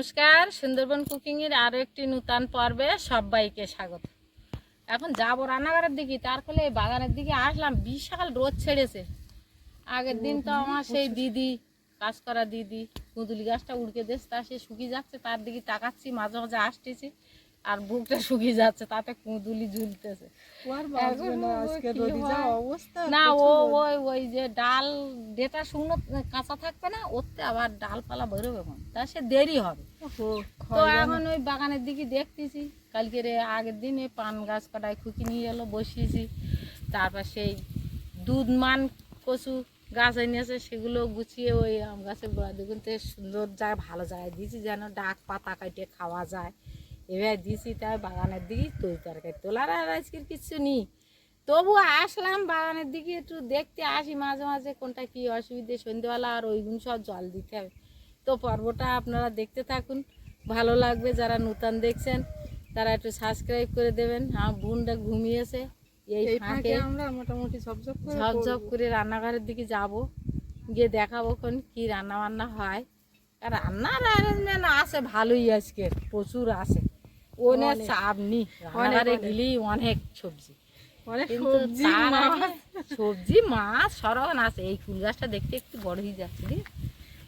নমস্কার। সুন্দরবন কুকিংয়ের আরও আরও একটি নূতন পর্বে সবাইকে স্বাগত। এখন যাব রান্নাঘরের দিকে তার ফলে বাগানের দিকে আসলাম। বিশাল রোদ ছেড়েছে। আগের দিন তো আমার সেই দিদি কাজ করা দিদি কুঁদুলি গাছটা উড়কে দেশ তা সে শুকিয়ে যাচ্ছে তার দিকে তাকাচ্ছি মাঝে মাঝে আসতেছি। আর বুকটা শুকিয়ে যাচ্ছে তাতে কুঁদুলি ঝুলতেছে। এখন না ও ওই ওই যে ডাল ডেটা শুকনো কাঁচা থাকবে না ওতে আবার ডালপালা বেরোবে কোন তা সে দেরি হবে। তো এখন ওই বাগানের দিকে দেখতেছি কালকে রে আগের দিন এই পান গাছ কাটায় খুকি নিয়ে এলো বসিয়েছি। তারপর সেই দুধ মান কচু গাছ এনেছে সেগুলো গুছিয়ে ওই আম গাছের গোড়া দেখুন সুন্দর জায়গায় ভালো জায়গায় দিয়েছি যেন ডাক পাতা কাটিয়ে খাওয়া যায়। এবার দিয়েছি তাই বাগানের দিকে তৈরি তরকারি তোলার আর আজকের কিছু নেই। তবু আসলাম বাগানের দিকে একটু দেখতে আসি মাঝে মাঝে কোনটা কি অসুবিধে সন্ধ্যেবেলা আর ওইগুলো সব জল দিতে হবে। তো পর্বটা আপনারা দেখতে থাকুন ভালো লাগবে যারা নূতন দেখছেন তারা একটু সাবস্ক্রাইব করে দেবেন। আমার বোনটা ঘুমিয়েছে এই ফাঁকে আমরা মোটামুটি ঝপঝপ করে রান্নাঘরের দিকে যাব গিয়ে দেখাবো কোন কি রান্না বান্না হয়। আর রান্নার অ্যারেঞ্জমেন্ট আছে ভালোই আজকে প্রচুর আছে। অনেক। চাপ নি রান্নাঘরে। গেলেই অনেক সবজি সবজি মাছ। সরন আছে এই ফুল গাছটা দেখতে একটু বড় হয়ে যাচ্ছে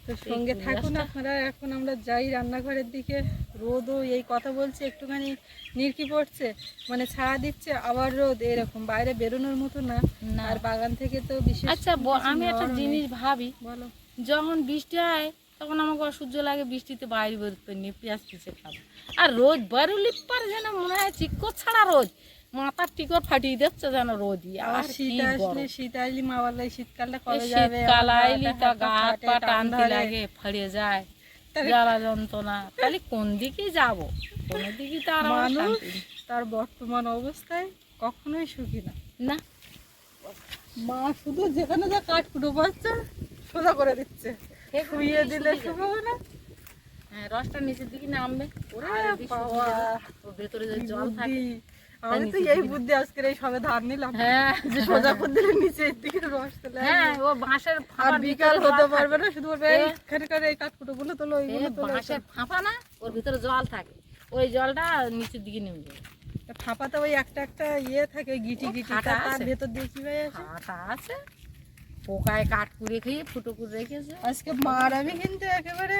তো সঙ্গে থাকুন আপনারা এখন আমরা যাই রান্নাঘরের দিকে রোদও এই কথা বলছে একটুখানি নিরকি পড়ছে মানে ছায়া দিচ্ছে আবার রোদ এরকম বাইরে বেরোনোর মতো না না। আর বাগান থেকে তো বিশেষ আচ্ছা আমি একটা জিনিস ভাবি বলো যখন বৃষ্টি হয় তখন আমাকে অসহ্য লাগে বৃষ্টিতে বাইরে বেরোতে নিয়ে পেঁয়াজ পিছে খাব? আর রোদ বেরোলে পারে যেন মনে হয় চিক্কর ছাড়া রোদ মাথার টিকর ফাটিয়ে দিচ্ছে যেন আবার আর শীত আসলে শীত আসলে মা বলে শীতকালটা কবে যাবে? শীতকাল আইলি তা গা পা টানতে লাগে ফাড়িয়ে যায়। জ্বালা যন্ত্রণা। তাহলে কোন দিকে যাব? কোন দিকে তো আর মানুষ তার বর্তমান অবস্থায় কখনোই সুখী না। না। মা শুধু যেখানে যা কাঠ কুটো পাচ্ছে সোজা করে দিচ্ছে। শুয়ে দিলে শুকাবো না? হ্যাঁ রসটা নিচের দিকে নামবে। ভেতরে যে জল থাকে আমি তো এই বুদ্ধি আজকের এই সবে ধার নিলাম। হ্যাঁ। যে সোজা করে দিলে নিচে দিকে রস আসবে। হ্যাঁ ও বাঁশের ফাঁপার বিকাল হতে পারবে না শুধু বলবে এ- এইখানকার এই কাঠ কুটো গুলো তোলো ওইগুলো তোলো। বাঁশের ফাঁপা না ওর ভিতরে জল থাকে। ওই জলটা নিচের দিকে নেমে যাবে। ফাঁপাতে ওই একটা একটা ইয়ে থাকে গিটি গিটি তার ভেতর দিয়ে কি হয়ে আসে? ফাঁটা আছে। পোকায় কাঠ কুড়ে খেয়ে ফুটো করে রেখেছে। আজকে মার আমি কিন্তু একেবারে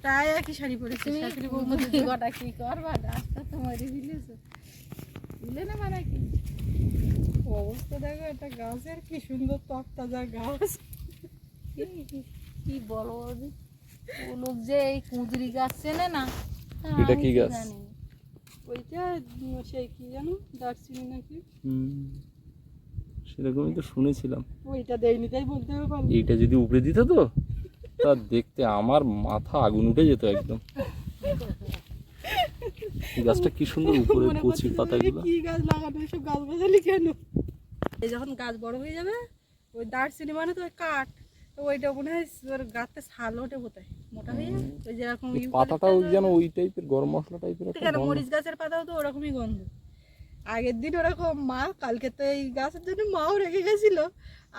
প্রায় একই শাড়ি পরেছি। তুমি শাশুড়ি বৌমা কটা কি করবা? গাছটা তো মারি দিলেছে দিলে না মানে কি? অবস্থা দেখো একটা গাছের কি সুন্দর তক্তাজা গাছ। কি- বলো? ও লোক যে এই কুঁদরি গাছ চেনে না এটা কি গাছ? ওইটা সেই কি জানো দারচিনি নাকি? হুম। সেরকমই তো শুনেছিলাম। ওইটা দেয়নি তাই বলতে হবে এইটা যদি উপরে দিত তো তা দেখতে আমার মাথা আগুন উঠে যেত একদম। এই গাছটা কি সুন্দর উপরে কচি পাতাগুলো। কি গাছ লাগানো এসব গাছ গাছালি কেন? এই যখন গাছ বড় হয়ে যাবে ওই দারচিনি মানে তো কাঠ তো ওইটা মনে হয় ওর গাছতে ছাল ওঠে বোধহয় মোটা হয়ে ওই যেরকম পাতাটাও যেন ওই টাইপের গরম মশলা টাইপের মরিচ গাছের পাতাও তো ওরকমই গন্ধ? আগের দিন ওরকম মা কালকে তো এই গাছের জন্য মাও রেগে গেছিল।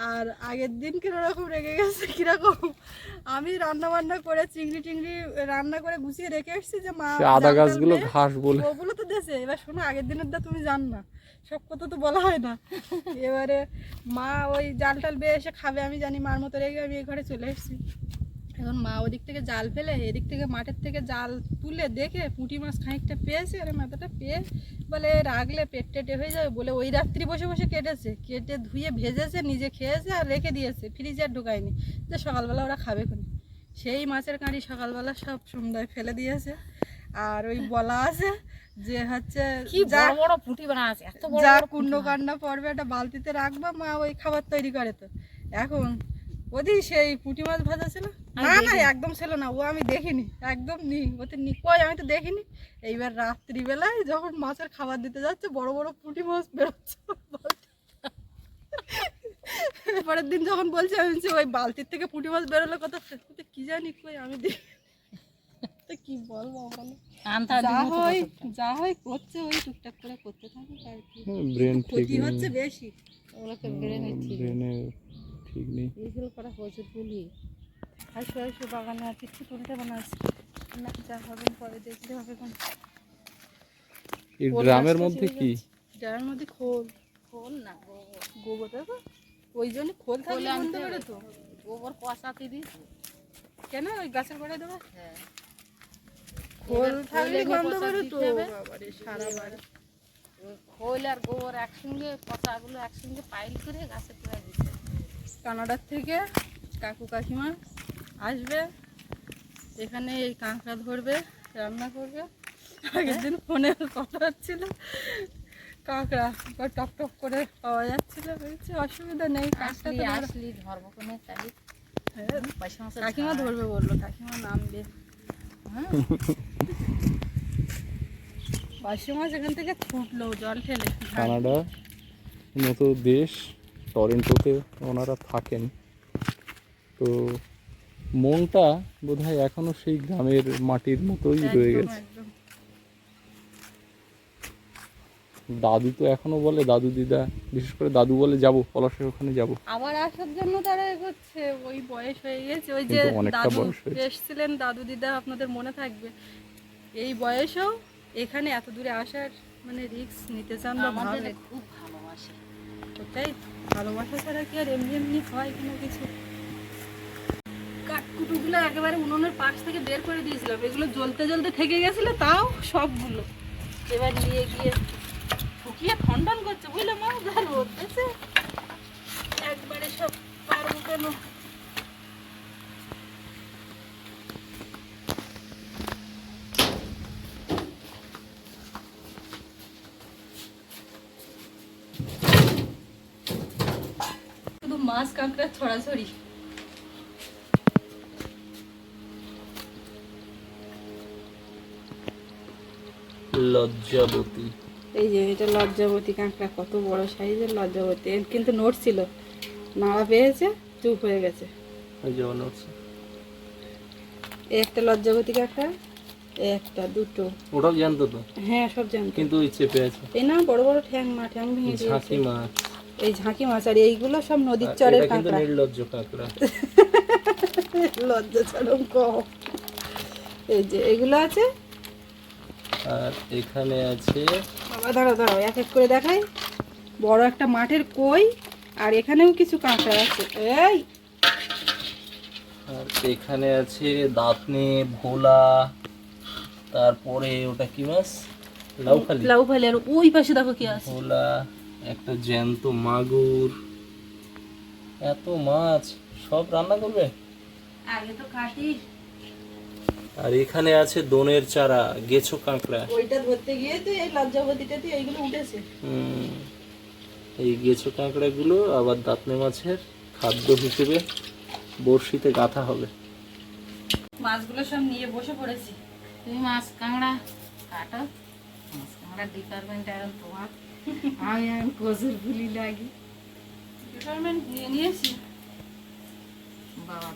আর আগের দিন কীরকম রেগে গেছে কীরকম আমি রান্না বান্না করে চিংড়ি টিংড়ি রান্না করে গুছিয়ে রেখে এসেছি যে মা আদা গাছগুলো ঘাস বলে। ওগুলো তো দেশে এবার শোনো আগের দিনের দা তুমি জান না সব কথা তো বলা হয় না। এবারে মা ওই জাল টাল বেয়ে এসে খাবে আমি জানি মার মতো রেগে আমি এই ঘরে চলে এসেছি। এখন মা ওদিক থেকে জাল ফেলে এদিক থেকে মাঠের থেকে জাল তুলে দেখে পুঁটি মাছ খানিকটা পেয়েছে আরে মাথাটা পেয়ে বলে রাখলে পেট টেটে হয়ে যাবে? বলে ওই রাত্রি বসে বসে কেটেছে কেটে ধুয়ে ভেজেছে নিজে খেয়েছে আর রেখে দিয়েছে ফ্রিজে আর ঢোকায়নি। যে সকালবেলা ওরা খাবে কোন সেই মাছের কাঁড়ি সকালবেলা সব সন্ধ্যায় ফেলে দিয়েছে। আর ওই বলা আছে যে হচ্ছে যা বড় বড় পুঁটি বানা আছে এত বড় যা কুণ্ড কান্না পড়বে একটা বালতিতে রাখবা মা ওই খাবার তৈরি করে তো। এখন ওদি সেই পুঁটি মাছ ভাজা ছিল? না না একদম ছিল না ও আমি দেখিনি একদম নি ওতে নি কই আমি তো দেখিনি। এইবার রাত্রিবেলায় যখন মাছের খাবার দিতে যাচ্ছে বড় বড় পুঁটি মাছ বেরোচ্ছে। পরের দিন যখন বলছি আমি বলছি, ওই বালতির থেকে পুঁটি মাছ বেরোলো কথা কি জানি কই আমি দেখি তো কি বলব বলো যা তো হয় যা হয় করছে ওই টুকটাক করে করতে থাকে আর কি ব্রেন ঠিক ক্ষতি হচ্ছে বেশি। ওগুলোকে বেড়ে নিচ্ছি ব্রেনে ঠিক নেই। এইগুলো করা আসো বাগানে আর কিছু তুলতে বানাচ্ছি না। যা হবে পরে দেখলে হবে কোন এই ড্রামের মধ্যে কি। ড্রামের মধ্যে খোল। খোল না গোবর। দেখো ওই জন্য খোল থাকলে আনতে পারে তো। গোবর কষাতে দিয়েছি। কেন ওই গাছের গোড়ায় দেবো? হ্যাঁ। খোল থাকলে গন্ধ বসা তো। হবে। বাবারে সারা বাড়ি। খোল আর গোবর একসঙ্গে কষাগুলো একসঙ্গে পাইল করে গাছে তোলা দিতে হবে। কানাডার থেকে কাকু কাকিমা আসবে। এখানে এই কাঁকড়া ধরবে রান্না করবে। আগের দিন ফোনে কথা হচ্ছিল। কাঁকড়া বা টক টক করে পাওয়া যাচ্ছিল। বলছি অসুবিধা নেই কাঁকড়া আসলি ধরবো কোনো তাই হ্যাঁ, কাকিমা ধরবে বলল কাকিমা নামবে হ্যাঁ। পাঁচশো মাছ এখান থেকে ছুটলো জল ঠেলে। কানাডা মতো দেশ। টরেন্টোতে ওনারা থাকেন। তো মনটা বোধহয় এখনও সেই গ্রামের মাটির মতোই রয়ে গেছে। দাদু তো এখনও বলে দাদু দিদা বিশেষ করে দাদু বলে যাব পলাশের ওখানে যাব। আবার আসার জন্য তারা এগোচ্ছে ওই বয়স হয়ে গেছে ওই যে দাদু বয়স হয়েছে। দাদু দিদা আপনাদের মনে থাকবে। এই বয়সেও এখানে এত দূরে আসার মানে রিস্ক নিতে চান বা আমাদের খুব ভালোবাসে। ওটাই ভালোবাসা ছাড়া কি আর এমনি এমনি হয় কোনো কিছু? কাঠকুটুগুলো একেবারে উনুনের পাশ থেকে বের করে দিয়েছিলাম। এগুলো জ্বলতে জ্বলতে থেকে গেছিল, তাও সবগুলো। এবার নিয়ে গিয়ে ঠুকিয়ে খন্ডন করছে, বুঝলে মা? যা রোদ একবারে সব পারব কেন শুধু মাছ কাঁকড়া ছড়াছড়ি। লজ্জাবতী। এই যে এটা লজ্জাবতী কাঁকড়া কত বড় সাইজের লজ্জাবতী। এর কিন্তু নোট ছিল। নাড়া পেয়েছে চুপ হয়ে গেছে। একটা লজ্জাবতী কাঁকড়া একটা দুটো। ওটাও জানতো তো? হ্যাঁ সব জানতো কিন্তু ওই চেপে আছে। এই না বড় বড় ঠ্যাং মা ঠ্যাং ভেঙে দিয়েছে। মাছ এই ঝাঁকি মাছ আর এইগুলো সব নদীর আর চরের কাঁকড়া। নির্লজ্জ কাঁকড়া। লজ্জা চরম কম এই যে এগুলো আছে? আর এখানে আছে বাবা দাঁড়াও দাঁড়াও এক এক করে দেখাই। বড় একটা মাঠের কই আর এখানেও কিছু কাঁকড়া আছে। এই! আর এখানে আছে দাঁতনে ভোলা তারপরে ওটা কি মাছ? লাউখালি। লাউ ফালি আর ওই পাশে দেখো কি আছে। ভোলা একটা জ্যান্ত মাগুর। এত মাছ সব রান্না করবে? আগে তো কাটি আর এখানে আছে দোনের চারা গেছো কাঁকড়া। ওইটা ধরতে গিয়ে তো এই লজ্জাবতীটাতে এইগুলো উঠেছে। হুম, এই গেছো কাঁকড়াগুলো আবার দাঁতনে মাছের খাদ্য হিসেবে বড়শিতে গাঁথা হবে। মাছগুলো সব নিয়ে বসে পড়েছি। তুমি মাছ কাঁকড়া কাটো। মাছ কাঁকড়া ডিপার্টমেন্ট এখন তোমার আমি কচুর ফুলি লাগি। ডিপার্টমেন্ট নিয়ে নিয়েছি। বাবা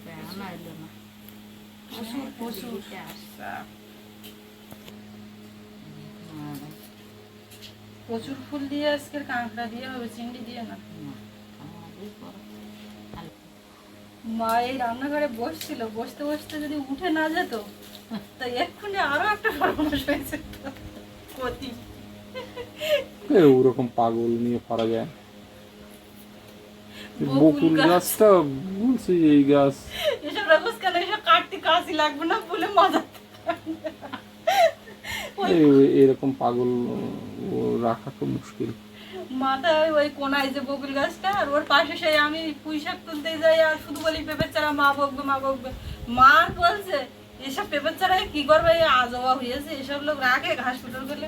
না। প্রচুর ফুল দিয়ে আজকের কাঁকড়া দিয়ে হবে চিংড়ি দিয়ে না। মা এই রান্নাঘরে বসছিল বসতে বসতে যদি উঠে না যেত তা এক্ষুনি আরও একটা সর্বনাশ হয়েছে। ক্ষতি। এ, ওরকম পাগল নিয়ে পারা যায়। বকুল গাছটা বলছি এই গাছ। এসব রাখোস কেন? এসব কাটতে কাশি লাগবে না? বলে মজা এরকম পাগল রাখা তো মুশকিল। মাথায় ওই কোনায় যে বকুল গাছটা আর ওর পাশে সেই আমি পুঁই শাক তুলতে যাই আর শুধু বলি পেঁপের চারা মা বকবে মা বকবে। মা বলছে এসব পেঁপের চারায় কি করবে? আজবা হয়েছে এসব লোক রাখে ঘাস ফুটোর করলে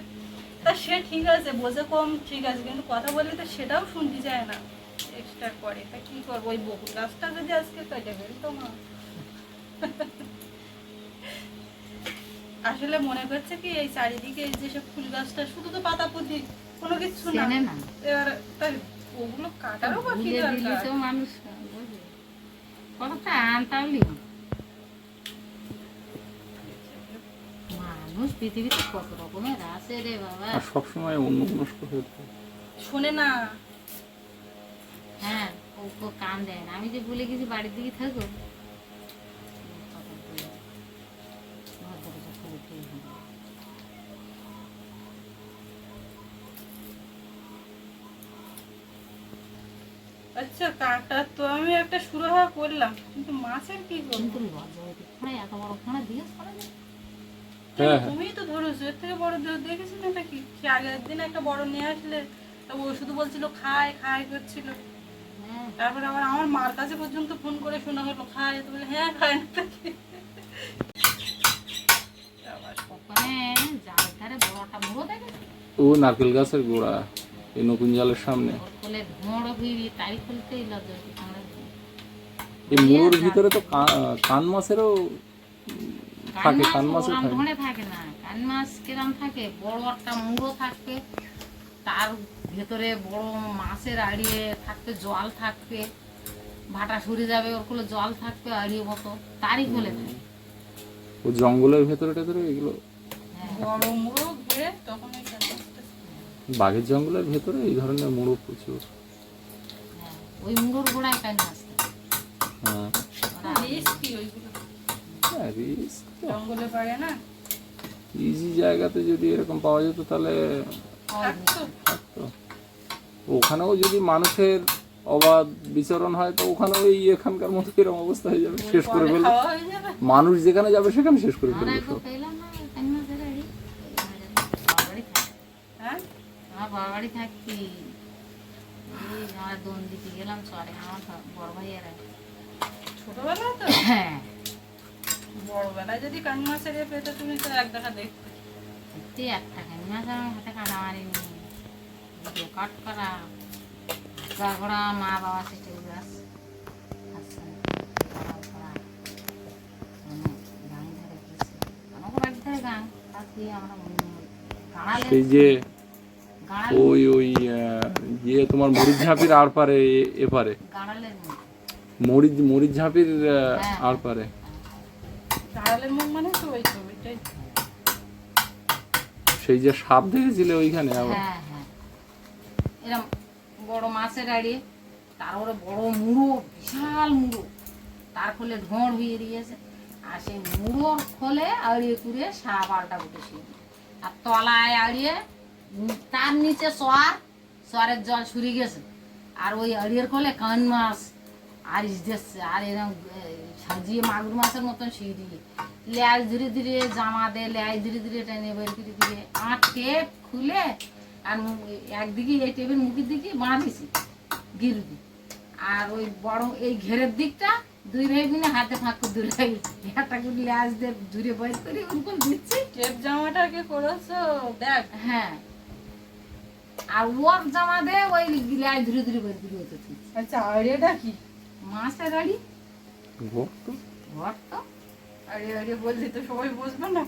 তা সে ঠিক আছে বোঝে কম ঠিক আছে কিন্তু কথা বললে তো সেটাও শুনতে চায় না। এক্সট্রা করে তা কি করব? ওই বকুল গাছটা যদি আজকে কেটে ফেলতো মা। আসলে মনে করছে কি এই চারিদিকে এই যেসব ফুল গাছটা শুধু তো পাতা পুঁতি কোনো কিছু না। এবার তাই ওগুলো কাটারও বা কি দরকার। তো মানুষ বুঝবে কতটা মানুষ পৃথিবীতে কত রকমের আছে রে বাবা? আর সবসময় অন্য মনস্ক হয়ে শোনে না। হ্যাঁ ও ও কান দেয় আমি যে বলে গেছি বাড়ির দিকে থাকো। আচ্ছা কাঁটা তো আমি একটা সুরাহা করলাম কিন্তু মাছের কি করব হ্যাঁ, এত বড় খানা জিজ্ঞেস করা যায়। হ্যাঁ। হ্যাঁ তো ধরেছো এর থেকে বড় দেখেছি না নাকি আগের দিন একটা বড় নিয়ে আসলে ও শুধু বলছিল খায় খায় করছিল। তারপরে আবার আমার মার কাছে পর্যন্ত ফোন করে শোনা হলো খায় তো বলে হ্যাঁ খায় না ধারে ও নারকেল গাছের গোড়া এই নতুন জালের সামনে। এই মুড়োর ভিতরে তো কান মাছেরও থাকে কান মাছও থাকে। ধরে থাকে না কান মাছ কিরম থাকে বড় একটা মুড়ো থাকবে তার ভেতরে বড় মাছের আড়িয়ে থাকবে জল থাকবে ভাটা সরে যাবে ওর কোলে জল থাকবে আড়িয়ে মতো তারই থাকে। ও জঙ্গলের ভেতরে টেতরে এগুলো? হ্যাঁ বড় মুড়ো ঘিরে তখন বাঘের জঙ্গলের ভেতরে এই ধরনের মুড়ো প্রচুর। হ্যাঁ ওই মুড়োর গোড়ায় কান মাছ থাকে। হ্যাঁ। ওরা রিস্কি ওইগুলো। হ্যাঁ, তো। জঙ্গলে পারে না? ইজি জায়গাতে যদি এরকম পাওয়া যেত তাহলে থাকতো। ওখানেও যদি মানুষের অবাধ বিচরণ হয় তো ওখানেও এই এখানকার মতো এরকম অবস্থা হয়ে যাবে শেষ করে ফেলবে। মানুষ যেখানে যাবে সেখানে শেষ করে ফেলবে হ্যাঁ? ছোটবেলা তো? হ্যাঁ। বড়বেলায় যদি কান মাছের পেতে তুমি তো এক দেখা দেখতে সত্যি একটা কান মাছ আমার হাতে কাটা মারিনি ভিডিও কাট করা গাগড়া মা বাবা সেটে গাছ। সেই যে ওই ওই আহ, ইয়ে তোমার মরিচ ঝাঁপির আর পারে এপারে। মরিচ মরিচ ঝাঁপির আহ, হ্যাঁ। আর পারে মুখ মানে তো ওই তো ওইটাই। সেই যে সাপ দেখেছিলে ওইখানে আবার? হ্যাঁ হ্যাঁ। এরকম বড় মাছের আড়িয়ে তারপরে বড় মুড়ো বিশাল মুড়ো। তার খোলে ধোঁড় হয়ে দিয়েছে। আর সেই মুড়োর খোলে আড়িয়ে কুড়ে সাপ আলটা উঠেছে আর তলায় আড়িয়ে তার নিচে সোয়ার সোয়ারের জল সুরি গেছে। আর ওই আড়িয়ের খোলে কান মাছ আর ইস দিচ্ছে। আর এরকম সাজিয়ে মাগুর মাছের মতন সিঁড়ি লেজ ধীরে ধীরে জামা দে লেজ ধীরে ধীরে টেনে বের করে দিয়ে আমার টেপ খুলে আর একদিকে এই টেপের মুখের দিকে বাঁধিছি গিরুদি আর ওই বড় এই ঘেরের দিকটা দুই ভাই মিলে হাতে ফাঁক করে দূরে একটা করে লেজ দিয়ে দূরে বের করে ওরকম দিচ্ছি। টেপ জামাটাকে করেছ দেখ। হ্যাঁ। আর ওর জামা দে ওই লেজ ধীরে ধীরে বের করে হতে আচ্ছা আড়িয়াটা কি? মাছের গাড়ি গর্ত? ঘর তো আড়িয়ে আড়িয়ে বললি তো সবাই বুঝবে না।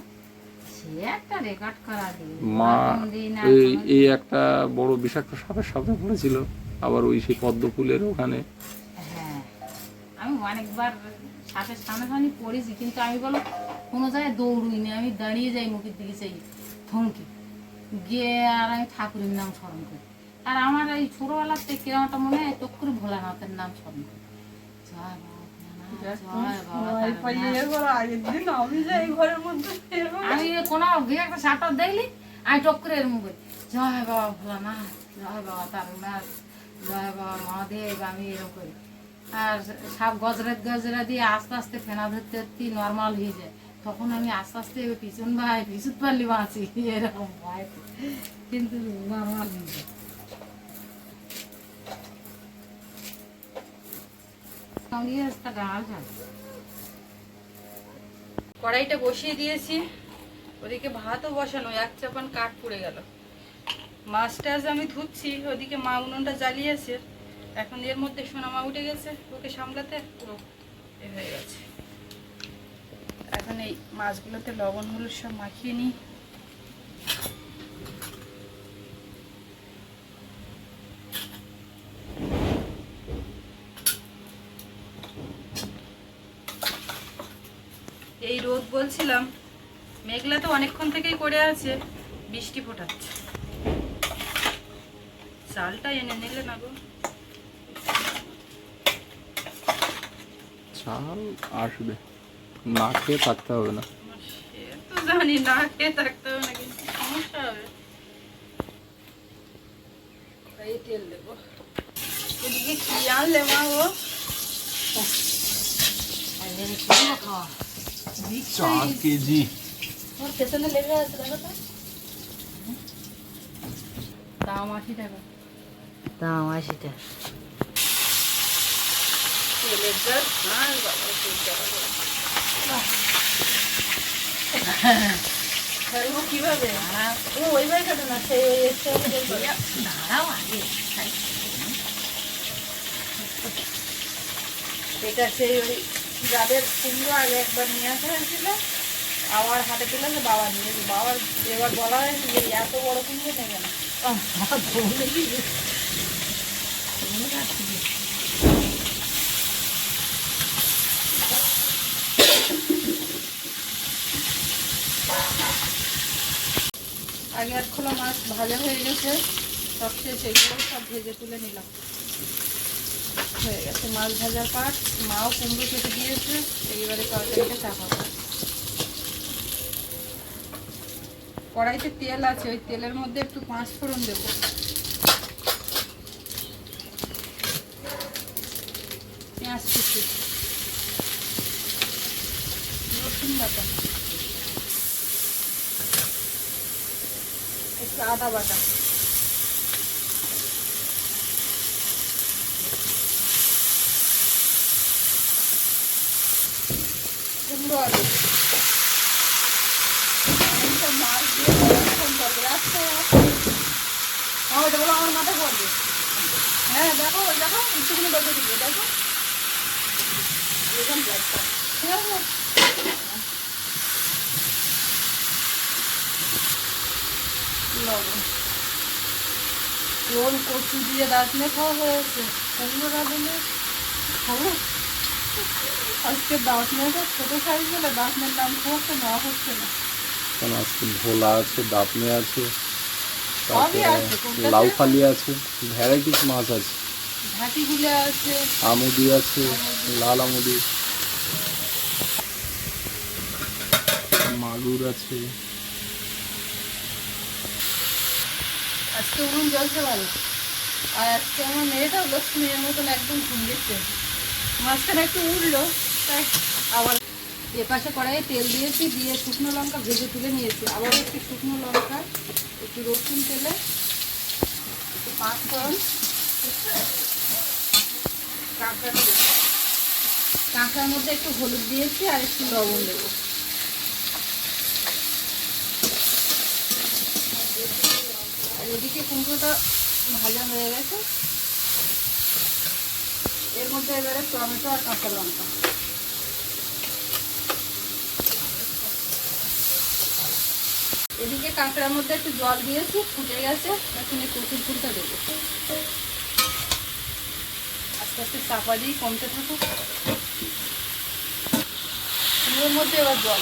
সে একটা রেকর্ড করা মা এই এই একটা বড় বিষাক্ত সাপের সাপে পড়েছিল। আবার ওই সেই পদ্ম ফুলের ওখানে। হ্যাঁ আমি অনেকবার সাপের পড়েছি কিন্তু আমি বলো কোনো জায়গায় দৌড়ুই না আমি দাঁড়িয়ে যাই মুখের দিকে সেই থমকে। গিয়ে আর আমি ঠাকুরের নাম স্মরণ করি। আর আমার এই ছোটবেলার থেকে কিরম মনে হয় তোর করে ভোলানাথের নাম স্মরণ করি। মহাদেব আমি আর সাপ গজরা গজরা দিয়ে আস্তে আস্তে ফেনা ধরতে ধরতে নর্মাল হয়ে যায় তখন আমি আস্তে আস্তে পিছন ভাই পিছুত পারলি বাঁচি এরকম ভয় কিন্তু নর্মাল হয়ে যায় আমি একটা ডাল খাচ্ছি কড়াইটা বসিয়ে দিয়েছি। ওদিকে ভাতও বসানো, এক চাপান কাঠ পড়ে গেল। মাছটা আজ আমি ধুচ্ছি, ওদিকে মা উনুনটা জ্বালিয়েছে। এখন এর মধ্যে সোনা মা উঠে গেছে, ওকে সামলাতে পুরো এ হয়ে গেছে। এখন এই মাছগুলোতে লবণ হলুদ সব মাখিয়ে নিই। এই রোদ বলছিলাম মেঘলা তো অনেকক্ষণ থেকেই করে আছে বৃষ্টি ফোটাচ্ছে। চালটা এনে নিলে না গো। চাল আসবে না খেয়ে থাকতে হবে না। সে তো জানি না খেয়ে থাকতে হবে না কিন্তু সমস্যা হবে। কড়াইয়ে তেল দেবো। এদিকে কি আনলে মা ও চার কেজি দাম আশি টাকা তেলের জল আর বাবা তেল জল কীভাবে ও ওইভাবে না সেই ওই এসে দাঁড়াও আগে এটা সেই ওই যাদের কুমড়ো আগে একবার নিয়ে আসা হয়েছিল আবার হাতে তুলে সে বাবা নিয়ে। বাবার এবার বলা হয়েছে যে এত বড় কুমড়ো নেবে না। আগে এক খোলা মাছ ভাজা হয়ে গেছে সবচেয়ে সেগুলো সব ভেজে তুলে নিলাম। হয়ে গেছে। মাছ ভাজার পাট, মাও কুমড়ো কেটে দিয়েছে। এইবারে তরকারিটা চাপাবো কড়াইতে তেল আছে, ওই তেলের মধ্যে একটু পাঁচ ফোড়ন দেবো। পেঁয়াজ কুচি। রসুন বাটা। একটু আদা বাটা কুমড়ো আলু এইসব মাছ দিয়ে ফোন করবে আচ্ছা আমার এটা বলো আমার মাথা করবে হ্যাঁ দেখো ওই দেখো একটুখানি বেঁচে দিবে দেখো এরকম ব্যাগটা ঠিক আছে লবণ রোল কচু দিয়ে দাঁতনে খাওয়া হয়েছে কুমড়ো রাঁধুনে খাব আজকে দাঁতনেটা ছোটো সাইজ বলে দাঁতনের নাম হচ্ছে না হচ্ছে না কারণ আজকে ভোলা আছে দাপনে আছে সবই আছে, তারপরে কোনটা লাউ আছে? ফালি আছে ভ্যারাইটিস মাছ আছে ঘাটিগুলো আছে। আমুদি আছে লাল আমুদি। মাগুর আছে। আজকে উনুন জ্বলছে ভালো। আর আজকে আমার মেয়েটাও লক্ষ্মী মেয়ের মতন একদম ঘুমিয়েছে। মাঝখানে একটু উঠল তাই আবার কড়াইয়ে তেল দিয়েছি দিয়ে শুকনো লঙ্কা ভেজে তুলে নিয়েছি। আবার একটু শুকনো লঙ্কা একটু রসুন তেলে একটু পাঁচ কাঁকড়ার মধ্যে একটু হলুদ দিয়েছি আর একটু লবণ দেবো। আর এদিকে কুমড়োটা ভাজা হয়ে গেছে। এর মধ্যে এবারে টমেটো আর কাঁচা লঙ্কা। এদিকে কাঁকড়ার মধ্যে একটু জল দিয়েছি, ফুটে গেছে। এখন এই কচুর ফুলটা দেবো। আস্তে আস্তে চাপা দিয়ে কমতে থাকুক। এর মধ্যে এবার জল।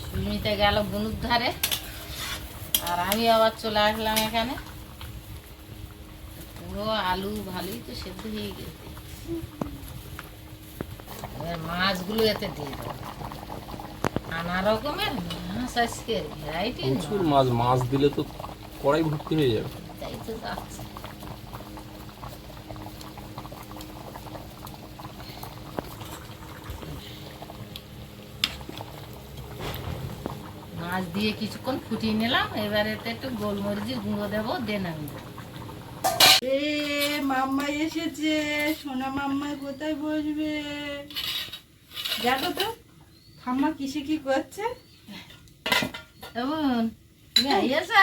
সুমিতে গেল বনুর ধারে আর আমি আবার চলে আসলাম এখানে। পুরো আলু ভালোই তো সেদ্ধ হয়ে গেছে। এবার মাছগুলো এতে দিয়ে দেবো। নানা রকমের মাছ আজকে ভ্যারাইটি মাছ মাছ দিলে তো কড়াই ভর্তি হয়ে যাবে। তো যাচ্ছে মাছ দিয়ে কিছুক্ষণ ফুটিয়ে নিলাম এবার এতে একটু গোলমরিচের গুঁড়ো দেবো দেন আমি এ মাম্মা এসেছে সোনা মাম্মা কোথায় বসবে? দেখো তো ঠাম্মা কিসে কি করছে? এমন তুমি আইয়াছা?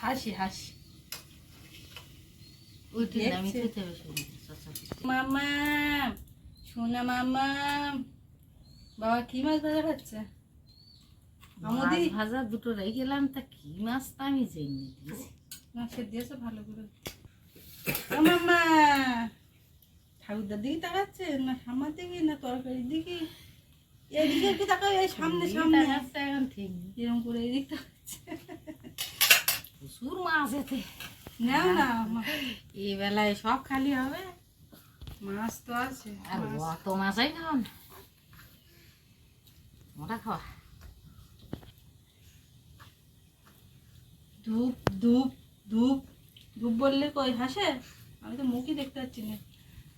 হাসি হাসি। মামা সোনা মামা বাবা কি মাছ ভাজা খাচ্ছে? ভাজা দুটো রেখে গেলাম তা কি মাছ তা আমি জেনে দিয়েছি মাছের দিয়েছে ভালো করে। মামা ঠাকুরদার দিকে তাকাচ্ছে না সামার দিকে না তরকারির দিকে? এদিকে তাকাও এই সামনে সামনে। এখন ঠিক এরকম করে এদিক তাকাচ্ছে। প্রচুর মাছ এতে। নাও না এই বেলায় সব খালি হবে। মাছ তো আছে আর অত মাছাই খাও না। ওটা খাওয়া। ধূপ ধূপ ধূপ। ধূপ বললে কই হাসে? আমি তো মুখই দেখতে পাচ্ছি না।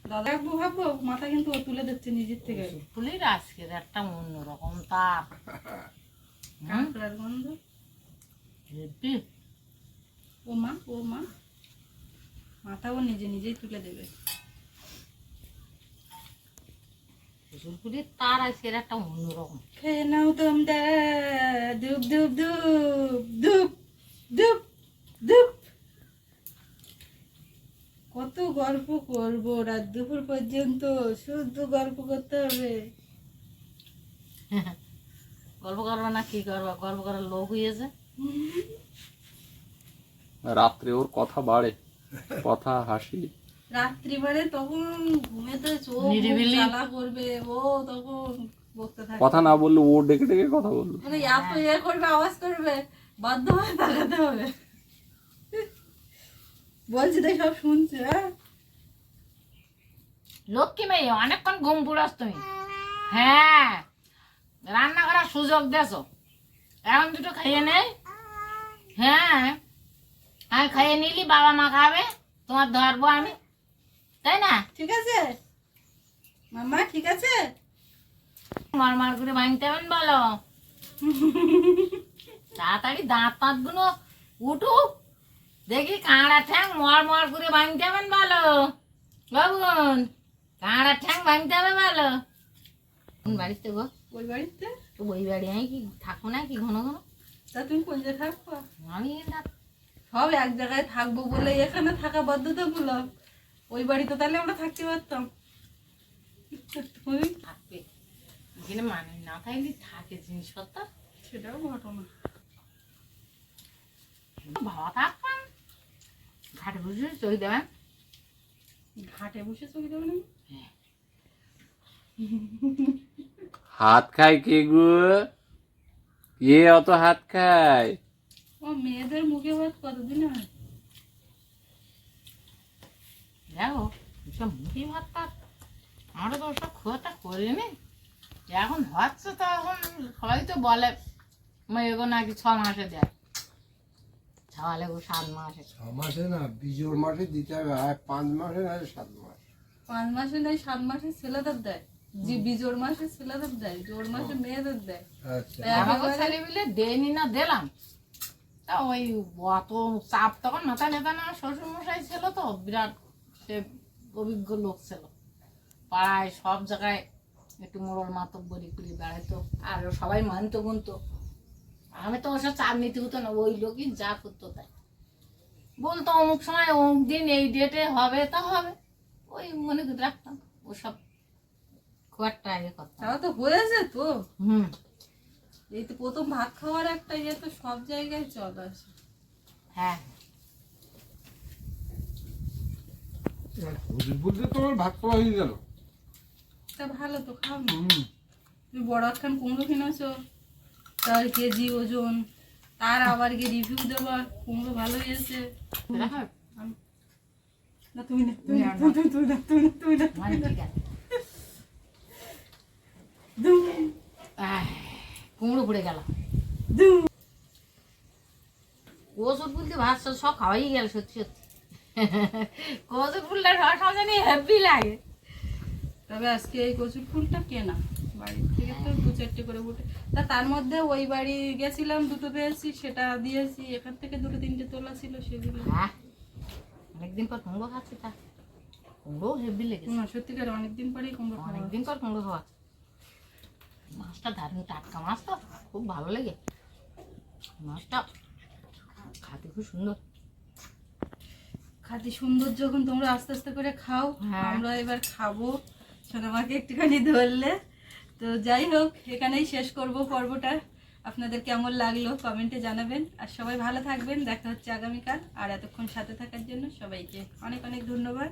দাদা একবো ভাববো মাথা কিন্তু ও তুলে দিচ্ছে নিজের থেকে। ফুলের আজকের একটা অন্যরকম তাপ? কাঁকড়ার গন্ধ। ও মা ও মা মাথাও নিজে নিজেই তুলে দেবে। ফুলপুরির তার আজকের একটা অন্যরকম। খেয়ে নাও তোমরা ধূপ ধূপ ধূপ ধূপ ধূপ ধূপ। কত গল্প করব রাত দুপুর পর্যন্ত। শুধু গল্প করতে হবে। গল্প করব না কি করব? গল্প করার লোক হয়েছে রাত্রে ওর কথা বাড়ে কথা হাসি। তখন ঘুমেতে চোখ। জ্বালা করবে ও তখন কথা না বললে ও ডেকে ডেকে কথা বলল মানে এত ইয়ে করবে আওয়াজ করবে বাধ্য হয়ে তাকাতে হবে। বলছি তাই সব শুনছে হ্যাঁ? লক্ষ্মী মেয়ে অনেকক্ষণ ঘুম পুরাস তুমি। হ্যাঁ রান্না করার সুযোগ দেছো। এখন দুটো খাইয়ে নেই হ্যাঁ আমি খাইয়ে নিলি বাবা মা খাবে তোমার ধরবো আমি। তাই না? ঠিক আছে। মামা ঠিক আছে? মার মার করে ভাঙতে হবেন বলো। তাড়াতাড়ি দাঁত তাঁতগুলো উঠুক দেখি কাঁড়া ঠ্যাং মর মর করে ভাঙতে হবেন বলো। বাবুন কাঁড়া ঠ্যাং ভাঙতে হবে বলো। কোন বাড়িতে গো? ওই বাড়িতে? তো ওই বাড়ি আমি কি থাকব না কি ঘন ঘন? তা তুমি কোন জায়গায় থাকব আমি না সব এক জায়গায় থাকব বলে এখানে থাকা বাধ্যতামূলক। ওই বাড়িতে তাহলে আমরা থাকতে পারতাম। তুমি থাকবে। মানে না থাকলে থাকে জিনিসপত্র? সেটাও ঘটনা। ভাবা থাকবেন? ঘাটে বসে চই দেবেন? ঘাটে বসে চলে যাবে না হাত খায় কে গো? এ অত হাত খায়? ও মেয়েদের মুখে ভাত কতদিন হয়? দেখো সব মুখি ভাতটা আমরা তো ওসব খোয়াটা করিনি। এখন হচ্ছে তো এখন সবাই তো বলে মেয়েগো নাকি ছ মাসে দেয়। ছাওয়ালে গো সাত মাসে। ছ মাসে না বিজোর মাসে দিতে হবে। আর পাঁচ মাসে না সাত মাস। পাঁচ মাসে নেই সাত মাসে ছেলেদের দেয়। যে বিজোর মাসে ছেলেদের দেয় জোর মাসে মেয়েদের দেয়। আচ্ছা। ছেলে মিলে দেয়নি না দিলাম। তা ওই অত চাপ তখন মাথা নেতা না শ্বশুর মশাই ছিল তো বিরাট সে অভিজ্ঞ লোক ছিল। পাড়ায় সব জায়গায় একটু মোড়ল মাতব বলি করি বেড়াইতো। আর সবাই মানতো গুনতো। আমি তো ওসব চাপ নিতে হতো না ওই লোকই যা করতো তাই। বলতো অমুক সময় অমুক দিন এই ডেটে হবে তা হবে। ওই মনে করে রাখতাম ওসব খুব একটা ইয়ে করতাম। তো হয়েছে তো। হুম। এই তো প্রথম ভাত খাওয়ার একটা ইয়ে তো সব জায়গায় চল আসে হ্যাঁ। বলতে বলতে তোমার ভাত খাওয়া হয়ে গেল। তা ভালো তো খাও না। তুমি বড় একখান কুমড়ো কিনেছো তার কেজি ওজন তার আবার গিয়ে রিভিউ দেবা কুমড়ো ভালো হয়েছে। না তুমি না তুমি না তুমি তুমি না তুমি না তুমি না। কুমড়ো পড়ে গেল। দুম ওষুধ ফুলতে ভাত সব সব খাওয়াই গেল সত্যি সত্যি। কচুর ফুলটা সব জানি হেভি লাগে। তবে আজকে এই কচুর ফুলটা কেনা। বাড়ির থেকে তো দু চারটে করে উঠে তা তার মধ্যে ওই বাড়ি গেছিলাম দুটো পেয়েছি সেটা দিয়েছি। এখান থেকে দুটো তিনটে তোলা ছিল সেগুলো। হ্যাঁ। অনেকদিন পর কুমড়ো খাচ্ছি তা। কুমড়ো হেভি লেগেছে। না সত্যিকার অনেকদিন পরেই কুমড়ো অনেকদিন পর কুমড়ো খাওয়া মাছটা দারুণ টাটকা মাছ তো খুব ভালো লাগে। মাছটা খাতে খুব সুন্দর। খাতি সুন্দর যখন তোমরা আস্তে আস্তে করে খাও হ্যাঁ। আমরা এবার খাব। সোনামাকে একটুখানি ধরলে। তো যাই হোক এখানেই শেষ করব পর্বটা। আপনাদের কেমন লাগল কমেন্টে জানাবেন। আর সবাই ভালো থাকবেন। দেখা হচ্ছে আগামীকাল। আর এতক্ষণ সাথে থাকার জন্য সবাইকে অনেক অনেক ধন্যবাদ।